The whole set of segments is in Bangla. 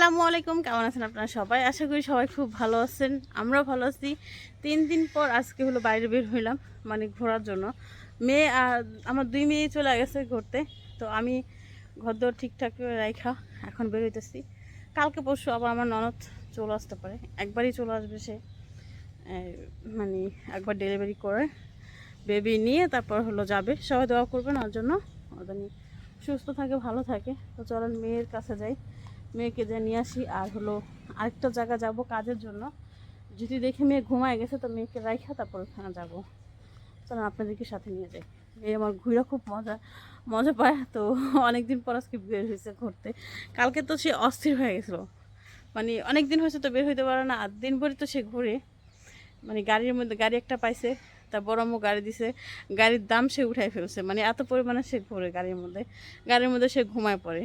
আসসালামু আলাইকুম। কেমন আছেন আপনারা সবাই? আশা করি সবাই খুব ভালো আছেন। আমরাও ভালো আছি। তিন দিন পর আজকে হলো বাইরে বের হইলাম মানে ঘোরার জন্য। মেয়ে আর আমার দুই মেয়ে চলে গেছে ঘুরতে। তো আমি ঘরদোর ঠিকঠাক রাখা এখন বের হইতেছি। কালকে পরশু আবার আমার ননদ চলে আসতে পারে। একবারই চলে আসবে সে। মানে একবার ডেলিভারি করে বেবি নিয়ে তারপর হলো যাবে। সবাই দোয়া করবেন ওর জন্য। ওদের সুস্থ থাকে, ভালো থাকে। তো চলেন মেয়ের কাছে যাই। মেয়েকে যে নিয়ে আসি, আর হলো আরেকটা জায়গা যাব কাজের জন্য। যদি দেখে মেয়ে ঘুমায় গেছে, তো মেয়েকে রাইখা, তারপর ওখানে যাব। চলেন আপনাদেরকে সাথে নিয়ে যাই। এই আমার ঘুরে খুব মজা মজা পায়। তো অনেকদিন পর আজকে বের হয়েছে ঘুরতে। কালকে তো সে অস্থির হয়ে গেছিল। মানে অনেক দিন হয়েছে তো বের হইতে পারে না, আর দিন ভরে তো সে ঘুরে। মানে গাড়ির মধ্যে, গাড়ি একটা পাইছে, তার বড় আম্মু গাড়ি দিছে। গাড়ির দাম সে উঠাই ফেলছে। মানে এত পরিমাণে সে ঘুরে গাড়ির মধ্যে। গাড়ির মধ্যে সে ঘুমায় পড়ে।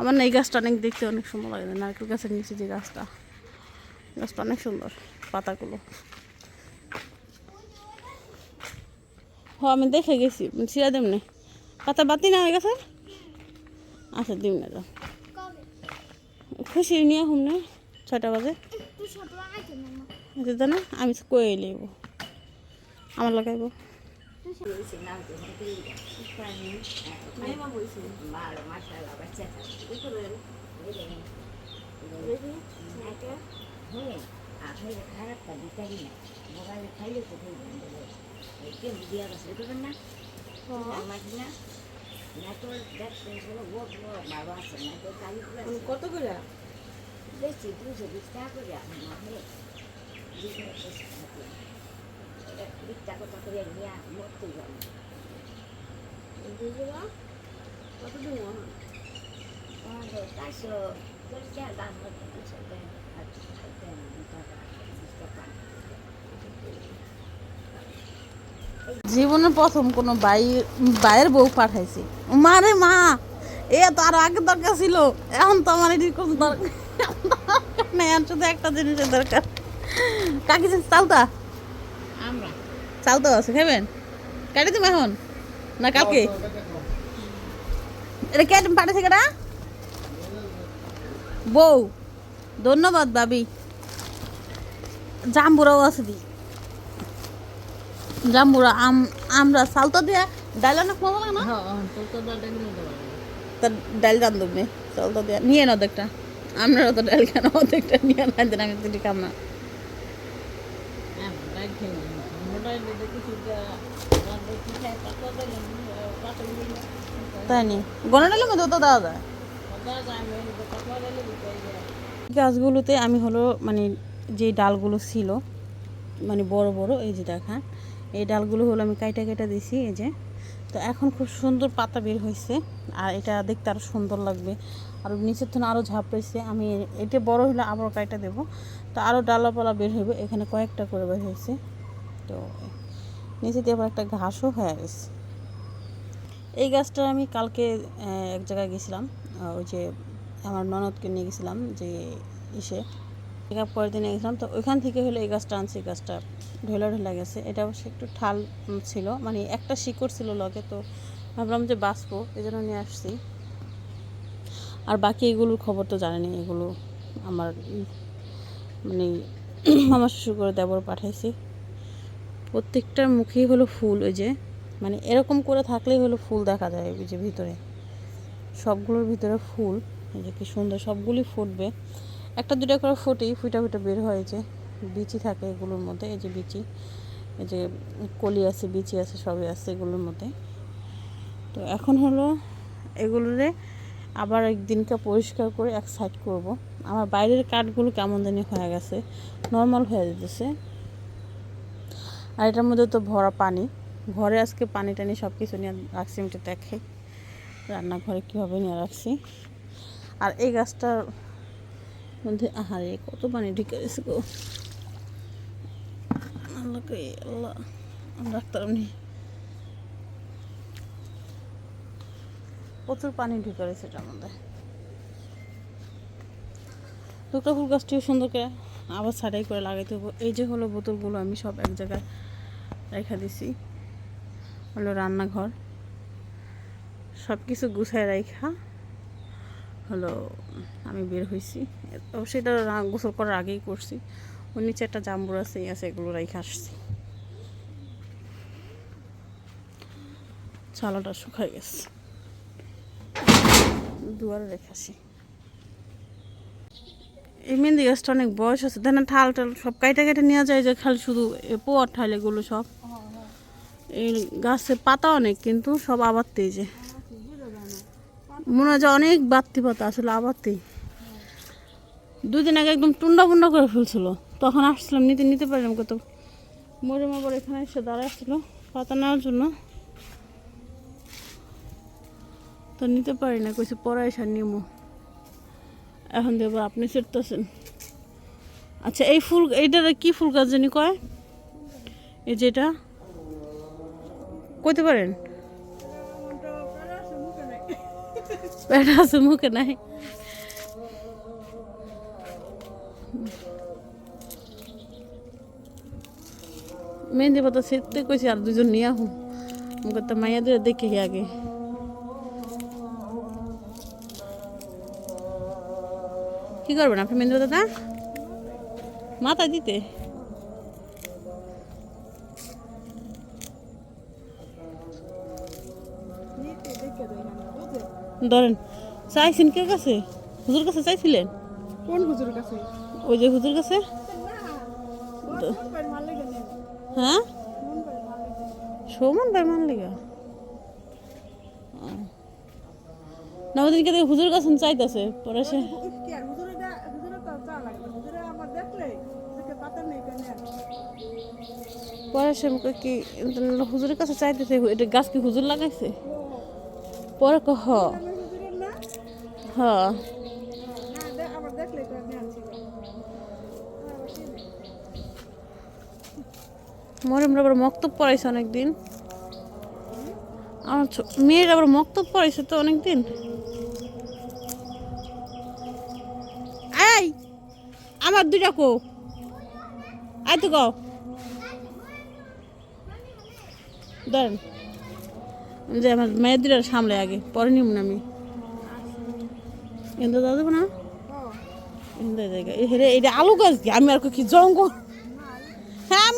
আমার না এই গাছটা অনেক দেখতে অনেক সুন্দর লাগে নারকেল গাছের নিচে যে গাছটা। গাছটা অনেক সুন্দর, পাতাগুলো। হ, আমি দেখে গেছি সিরা দেম না। পাতা বাতি না হয়ে গেছে আচ্ছা দিম না খুশি নিয়ে হুম না বাজে? ছোট আচ্ছা না, আমি কয়ে লইব? আমার লাগাইব। কত করে বেশি দুশো বিশ টাকা করে মাহে বিশ টাকা করে নিয়ে মরতে যাব কত দিন আমাদের চারশো চল্লিশ টাকা দাম হচ্ছে দুশো দেন আর দেন দু টাকা বিশ টাকা জীবনের প্রথম কোনো বাই বাইয়ের বউ পাঠাইছি। মা রে মা এ তো আরও আগে দরকার ছিল এখন তো আমার এটির কোনো দরকার নেই শুধু একটা জিনিসের দরকার। কাকি চালতা? আমরা। চালতা আছে খাবেন কাটি তুমি এখন? না কালকে? এটা কে পাঠাইছে কেটা বউ। ধন্যবাদ বাবি জাম্বুরাও আছে দি। জাম্বুরা আম আমরা চালতা দিয়া ডাল অনেক মজা লাগে না? তা ডাল রান দেবে দিয়া। নিয়ে না অর্ধেকটা আপনারা তো ডাল কেন অর্ধেকটা নিয়ে না আমি না। তাই গাছগুলোতে আমি হলো মানে যে ডালগুলো ছিল মানে বড় বড়, এই যে দেখান এই ডালগুলো হলো আমি কাইটা কাইটা দিছি, এই যে। তো এখন খুব সুন্দর পাতা বের হয়েছে আর এটা দেখতে আরও সুন্দর লাগবে। আর নিচের থেকে আরও ঝাপড়েছে আমি এটা বড় হলে আবার কাইটা দেব। তো আরও ডালাপালা বের হবে এখানে কয়েকটা করে বের হয়েছে তো নিচে দিয়ে আবার একটা ঘাসও হয়ে গেছে। এই গাছটা আমি কালকে এক জায়গায় গেছিলাম ওই যে আমার ননদকে নিয়ে গেছিলাম, যে ইসে চেক আপ করে দিনে গেছিলাম। তো ওইখান থেকে হলো এই গাছটা আনছি গাছটা ঢোলা ঢোলা গেছে। এটা অবশ্য একটু ঠাল ছিল মানে একটা শিকড় ছিল লগে, তো ভাবলাম যে বাঁচবো, এই জন্য নিয়ে আসছি। আর বাকি এগুলোর খবর তো জানেনি এগুলো আমার মানে আমার শ্বশুর করে দেবর পাঠাইছি। প্রত্যেকটার মুখেই হলো ফুল, ওই যে মানে এরকম করে থাকলেই হলো ফুল দেখা যায়, ওই যে ভিতরে। সবগুলোর ভিতরে ফুল, এই যে কি সুন্দর সবগুলি ফুটবে। একটা দুটা করে ফুটেই ফুটা ফুটা বের হয় যে বিচি থাকে এগুলোর মধ্যে, এই যে বিচি, এই যে কলি আছে, বিচি আছে, সবই আছে এগুলোর মধ্যে। তো এখন হলো এগুলোরে আবার একদিনকে পরিষ্কার করে এক সাইড করব। আমার বাইরের কাঠগুলো কেমন জানি হয়ে গেছে নর্মাল হয়ে যেতেছে। আর এটার মধ্যে তো ভরা পানি। ঘরে আজকে পানি টানি সব কিছু নিয়ে রাখছি একটু দেখে রান্নাঘরে কীভাবে নিয়ে রাখছি। আর এই গাছটার মধ্যে, আহারে, কত পানি ঢুকে গেছে গো। আল্লাহকে আল্লাহ ডাক্তার প্রচুর পানি ঢুকে রয়েছে এটার মধ্যে। দুটো ফুল গাছটিও সুন্দর করে আবার ছাড়াই করে লাগাইতে হবে এই যে হলো বোতলগুলো আমি সব এক জায়গায় রেখে দিছি। হলো রান্নাঘর। সব কিছু গুছায় রাখা হলো আমি বের হয়েছি অবশ্যই এটা গোসল করার আগেই করছি। ওর নিচে একটা জাম্বুর আছে আছে, এগুলো রেখে আসছি। চালাটা শুকাই গেছে। দুয়ারে রেখে আসি। এই মেহেন্দি গাছটা অনেক বয়স আছে। দেন ঠাল টাল সব কাইটা কেটে নেওয়া যায় যে খালি শুধু পোয়ার ঠাল এগুলো সব। এই গাছের পাতা অনেক, কিন্তু সব আবারতেই যে। মনে হয় যে অনেক বাড়তি পাতা আসলে আবারতেই দুদিন আগে একদম টুন্ডা বুন্ডা করে ফেলছিল। তখন আসছিলাম, নিতে নিতে পারলাম কত। মরিম আবার এখানে এসে দাঁড়াচ্ছিল পাতা নেওয়ার জন্য। তো নিতে পারি না, কইছে পরে এসে নিমো। এখন দেবো আপনি ছিটতেছেন আচ্ছা এই ফুল এইটার কি ফুল গাছ জানি কয়? এই যেটা কইতে পারেন? প্যাটা আছে, মুখে নাই। মেহেন্দি পাতা ছিটতে কইছি, আর দুজন নিয়ে আহুন মুখে তো মাইয়াদের দেখে আগে। কি করবেন আপনি মেহেন্দি দাদা মাথা দিতে? ধরেন চাইছেন কে কাছে? হুজুর কাছে চাইছিলেন? কোন হুজুর কাছে? ওই যে হুজুর কাছে? হ্যাঁ? সমান ভাই মান লেগা না ওদিন কে হুজুর কাছে চাইতেছে পরে সে পরে সে কি হুজুরের কাছে চাইতেছে এটা গাছ কি হুজুর লাগাইছে? পরে কহ। আমি হুজুরের না হ্যাঁ মরিম আবার মক্তব পড়াইছে অনেকদিন। আমার মেয়ের আবার মক্তব পড়াইছে তো অনেকদিন। এই, আমার দুইটা কো। আয় তো কও। ধরেন যে আমার মেয়ের সামলে আগে, পরে নিব না আমি। কিন্তু দাদা না? এখানে এটা আলু গাছ আমি আর কি জঙ্গল? হ্যাঁ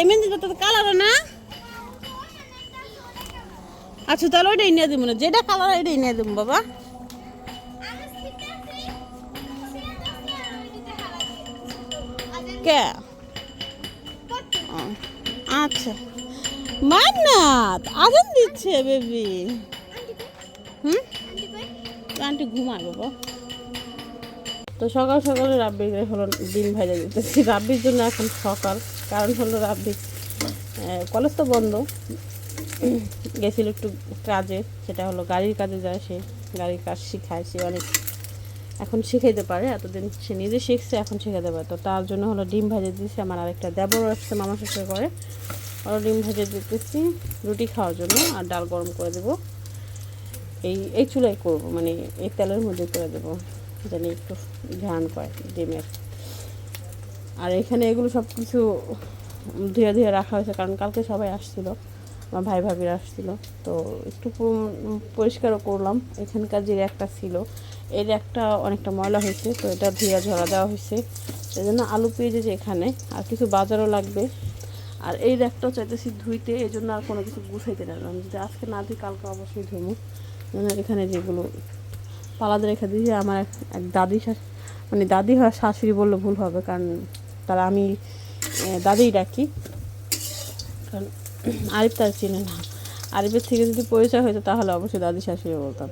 এমনি তো কালার না। আচ্ছা তাহলে ওইটাই নিয়ে দেবো না। যেটা কালার এটাই নিয়ে দেবো, বাবা। কে? আচ্ছা। মান্নাত, আগুন দিচ্ছে, বেবি। হুম? আন্টি ঘুমায় বাবা তো সকাল সকালে রাব্বি হলো ডিম ভাজা দিতেছি। রাব্বির জন্য এখন সকাল, কারণ হলো রাব্বি কলেজ তো বন্ধ। গেছিল একটু কাজে, সেটা হলো গাড়ির কাজে যায় সে, গাড়ির কাজ শিখায়, সে অনেক এখন শিখাইতে পারে, এতদিন সে নিজে শিখছে, এখন শিখাতে পারে। তো তার জন্য হলো ডিম ভাজে দিয়েছি, আমার আরেকটা দেবর আসছে মামা শ্বশুর করে আরও ডিম ভেজে দিতেছি, রুটি খাওয়ার জন্য, আর ডাল গরম করে দেবো। এই এই চুলাই করব মানে এই তেলের মধ্যে করে দেবো জানি একটু ধ্যান করে ডিমের। আর এখানে এগুলো সব কিছু ধুয়ে ধুয়ে রাখা হয়েছে, কারণ কালকে সবাই আসছিল, আমার ভাই ভাবিরা আসছিল। তো একটু পরিষ্কারও করলাম, এখানকার যে একটা ছিল এর একটা অনেকটা ময়লা হয়েছে, তো এটা ধুয়ে ঝরা দেওয়া হয়েছে। সেই জন্য আলু পেঁয়াজে যে এখানে, আর কিছু বাজারও লাগবে। আর এই র্যাকটাও চাইতেছি ধুইতে এই জন্য আর কোনো কিছু গুছাইতে পারলাম যদি আজকে না ধুই, কালকে অবশ্যই ধুমু। যেন এখানে যেগুলো পালাতে রেখে দিয়েছি, আমার এক দাদি মানে দাদি হয়, শাশুড়ি বললে ভুল হবে, কারণ তারা আমি দাদিই ডাকি। কারণ আরিফ তার চিনে না। আরিফের থেকে যদি পরিচয় হতো তাহলে অবশ্যই দাদি শাশুড়ি বলতাম।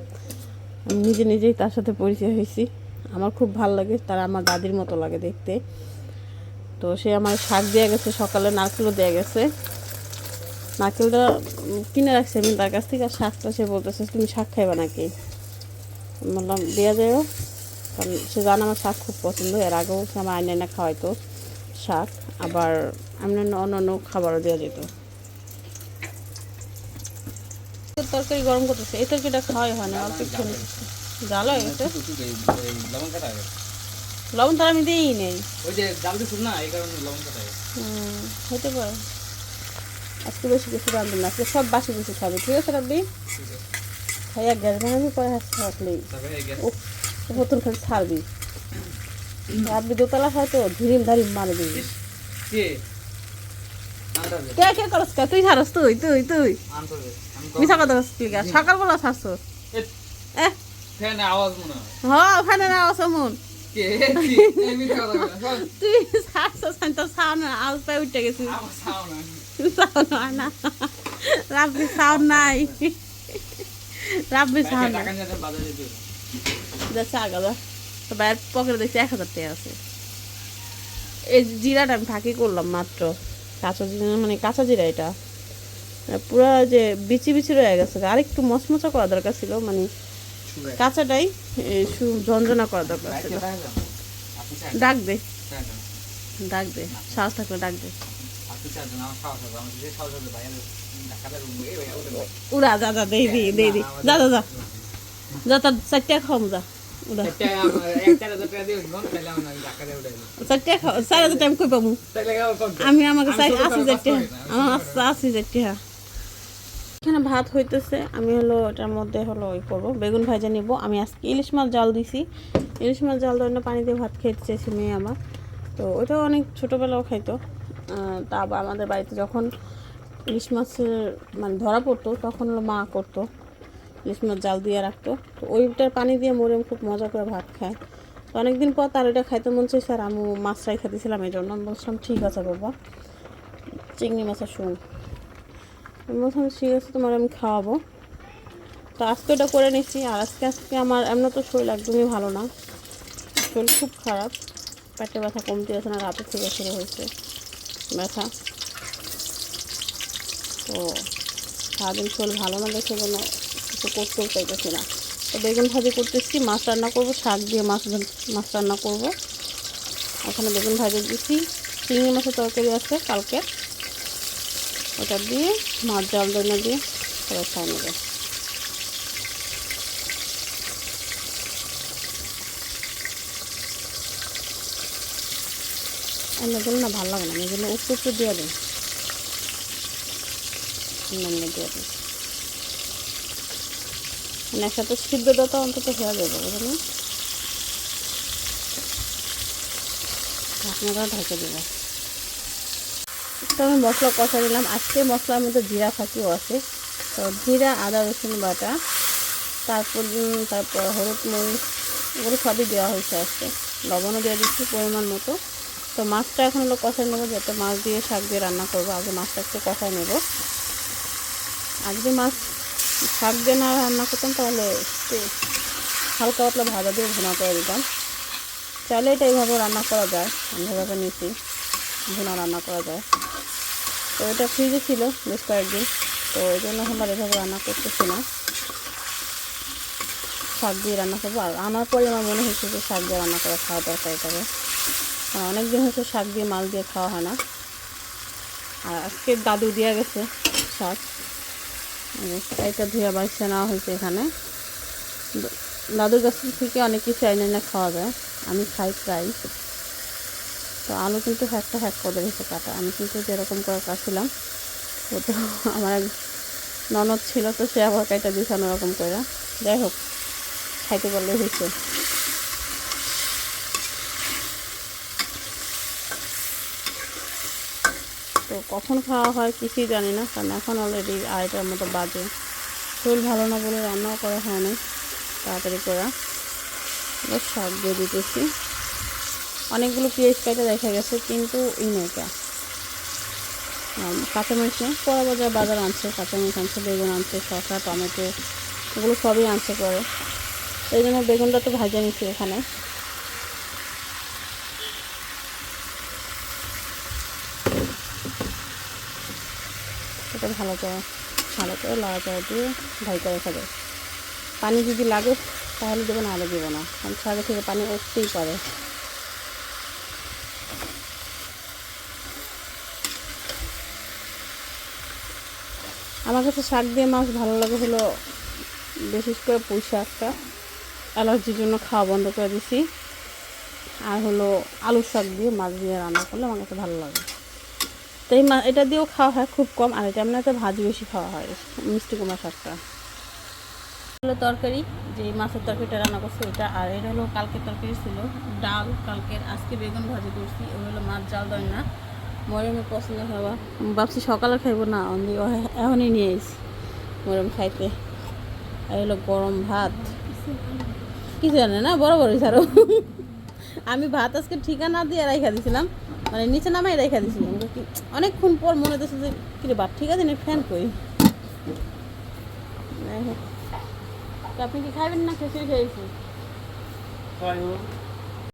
আমি নিজে নিজেই তার সাথে পরিচয় হয়েছি। আমার খুব ভালো লাগে, তারা আমার দাদির মতো লাগে দেখতে। তো সে আমার শাক দেওয়া গেছে, সকালে নারকেলও দেওয়া গেছে। নারকেলটা কিনে রাখছে আমি তার কাছ থেকে, আর শাকটা সে বলতেছে, তুমি শাক খাইবা নাকি? বললাম দেওয়া যায়ও কারণ সে জানে আমার শাক খুব পছন্দ, এর আগেও সে আমার আইনে এনে খাওয়াইতো শাক। আবার এমনি অন্য অন্য খাবারও দেওয়া যেত। তরকারি গরম করতেছে এই তরকারিটা খাওয়াই হয় না অল্প একটু জাল হয়ে গেছে লবণ তো আমি দিই নেই। ওই যে না হুম, হতে পারে। আজকে বেশি কিছু রান্ধবো না আজকে সব বাসি কিছু খাবে ঠিক আছে রাখবি খাইয়া গ্যাস বানাবি পরে হাসতে থাকলেই নতুন খালি ছাড়বি। রাখবি দোতলা হয়তো ঝিরিম ধারিম মারবি। কে? কে কে করস কে? তুই ছাড়স তুই তুই তুই। মিশা কথা? সকালবেলা ছাড়ছ এ ফ্যানে আওয়াজ মনে হয়। হ ওখানে না অসমন কে? কি? এই মিথ্যা কথা বলে শোন, তুই সাউন্ড আউজ পাই উঠে গেছিস সাউন্ড হয় না। রাব্বি সাউন্ড নাই। রাব্বি সাউন্ড যাচ্ছে আগাদা তো বাইরের পকেটে দেখছি এক হাজার টাকা আছে। এই জিরাটা আমি ফাঁকি করলাম মাত্র। কাঁচা জিরা মানে কাঁচা জিরা এটা। পুরো যে বিচি বিচি রয়ে গেছে। আর একটু মচমচা করা দরকার ছিল মানে কাঁচাটাই ঝনঝনা করা দরকার ছিল। ডাক দে। ডাক দে। সাহস থাকলে ডাক দে। উড়া যা দেই দি দেই দি যা যা যা। চারটে খাওয়াম যা। চার হাজার টাইম কই পাবো আমি আমাকে চাই আশি আমার এখানে ভাত হইতেছে? আমি হলো এটার মধ্যে হলো ওই করব। বেগুন ভাজা নিব। আমি আজকে ইলিশ মাছ জাল দিছি। ইলিশ মাছ জাল দেওয়ার পানি দিয়ে ভাত খেতে চেয়েছি মেয়ে আমার। তো ওইটাও অনেক ছোটোবেলাও খাইতো। তা আমাদের বাড়িতে যখন ইলিশ মাছের মানে ধরা পড়তো তখন হলো মা করতো। ইলিশ মাছ জাল দিয়ে রাখতো। তো ওইটার পানি দিয়ে মরিয়ম খুব মজা করে ভাত খায়। তো অনেকদিন পর তার এটা খাইতে মন চাইছে স্যার আমি মাছটাই খাইতেছিলাম এই জন্য আমি বলছিলাম, ঠিক আছে বাবা, চিংড়ি মাছের শুন আমি বলছিলাম, ঠিক আছে, তোমার আমি খাওয়াবো। তো আজকে ওটা করে নিচ্ছি আর আজকে আজকে আমার এমন তো শরীর একদমই ভালো না। শরীর খুব খারাপ। পেটে ব্যথা কমতে আছে না রাতের থেকে শুরু হয়েছে ব্যথা। তো সারাদিন শরীর ভালো না দেখে কোনো কিছু করতেও চাইতেছি না। তো বেগুন ভাজি করতেছি, মাছ রান্না করব, শাক দিয়ে মাছ মাছ রান্না করব। ওখানে বেগুন ভাজি দিচ্ছি চিংড়ি মাছের তরকারি আছে কালকে। ওটা দিয়ে মাছ জল দিয়ে সবাই খাই নেবে। দিলে না ভালো লাগে না জন্য উত্তর উত্তর দিয়ে এমনি দিয়ে দিই মানে একসাথে সিদ্ধটা অন্তত হয়ে যাবে বুঝলেন আপনারা ঢেকে দেবেন তো আমি মশলা কষা দিলাম আজকে মশলার মধ্যে জিরা ফাঁকিও আছে। তো জিরা, আদা, রসুন বাটা, তারপর তারপর হলুদ মরিচ, এগুলো সবই দেওয়া হয়েছে আজকে। লবণও দিয়ে দিচ্ছি পরিমাণ মতো। তো মাছটা এখন হলো কষাই নেব, যাতে মাছ দিয়ে শাক দিয়ে রান্না করব। আগে মাছটা একটু কষাই নেব। আজকে মাছ শাক দিয়ে না রান্না করতাম, তাহলে একটু হালকা পাতলা ভাজা দিয়ে ভুনা করে দিতাম। চাইলে এটা এইভাবে রান্না করা যায়, আমি এভাবে নিয়েছি, ভুনা রান্না করা যায়। তো এটা ফ্রিজে ছিল বেশ কয়েকদিন, তো এই জন্য আর এভাবে রান্না করতেছি না। শাক দিয়ে রান্না করব। আর আনার পরে আমার মনে হয়েছে যে শাক দিয়ে রান্না করে খাওয়া দরকার এটাকে। অনেক দিন হয়েছে শাক দিয়ে, মাল দিয়ে খাওয়া হয় না। আর আজকে দাদু দিয়ে গেছে শাক। এটা ধুয়ে বাইসা নেওয়া হয়েছে এখানে। দাদুর কাছ থেকে অনেক কিছু এনে না খাওয়া যায়। আমি খাই প্রায়। তো আলু কিন্তু হ্যাকটা হ্যাক করে রেখেছে কাটা। আমি কিন্তু যেরকম করে কাটছিলাম, ও তো আমার ননদ ছিল, তো সে আবার কাটা দিয়েছে অন্যরকম করে। যাই হোক, খাইতে পারলে হয়েছে। কখন খাওয়া হয় কিছুই জানি না, কারণ এখন অলরেডি আড়াইটার মতো বাজে। শরীর ভালো না বলে রান্নাও করা হয় না তাড়াতাড়ি করা। এবার শাক দিয়ে দিতেছি। অনেকগুলো পেঁয়াজ কেটে দেখা গেছে, কিন্তু ই নৌকা কাঁচামরিচ নেই, পরে বাজার বাজার আনছে, কাঁচামরিচ আনছে, বেগুন আনছে, শসা, টমেটো, এগুলো সবই আনছে পরে। এই জন্য বেগুনটা তো ভাজা নিচ্ছি এখানে। এটা ভালো করে ভালো করে লাড়াচাড়া দিয়ে ঢাইকা করে খাবে। পানি যদি লাগে তাহলে দেবো, নাহলে দেবো না। কারণ শাকে থেকে পানি উঠতেই পারে। আমার কাছে শাক দিয়ে মাছ ভালো লাগে হলো, বিশেষ করে পুঁই শাকটা। অ্যালার্জির জন্য খাওয়া বন্ধ করে দিছি। আর হলো আলুর শাক দিয়ে মাছ দিয়ে রান্না করলে আমার কাছে ভালো লাগে। তো এই এটা দিয়েও খাওয়া হয় খুব কম, আর এটা এমনিতে ভাজি বেশি খাওয়া হয়, মিষ্টি কুমড়া শাকটা। হলো তরকারি যে মাছের তরকারিটা রান্না করছি এটা আর এটা হলো কালকের তরকারি ছিল, ডাল, কালকের আজকে বেগুন ভাজি করছি ও হলো মাছ, জাল দেয় না মরমের পছন্দ খাবার ভাবছি সকালে খাইবো না, আমি এখনই নিয়ে এসেছি মরম খাইতে। আর হলো গরম ভাত। কি জানে না বড় বড় আমি ভাত আজকে ঠিকানা দিয়ে রাইখা দিছিলাম। মানে নিচে নামাই রেখা দিছিলাম কি অনেকক্ষণ পর মনে হচ্ছে যে, কিরে বাপ, ঠিক আছে, না, ফ্যান কই? আপনি কি খাবেন না, খিচুড়ি খেয়েছি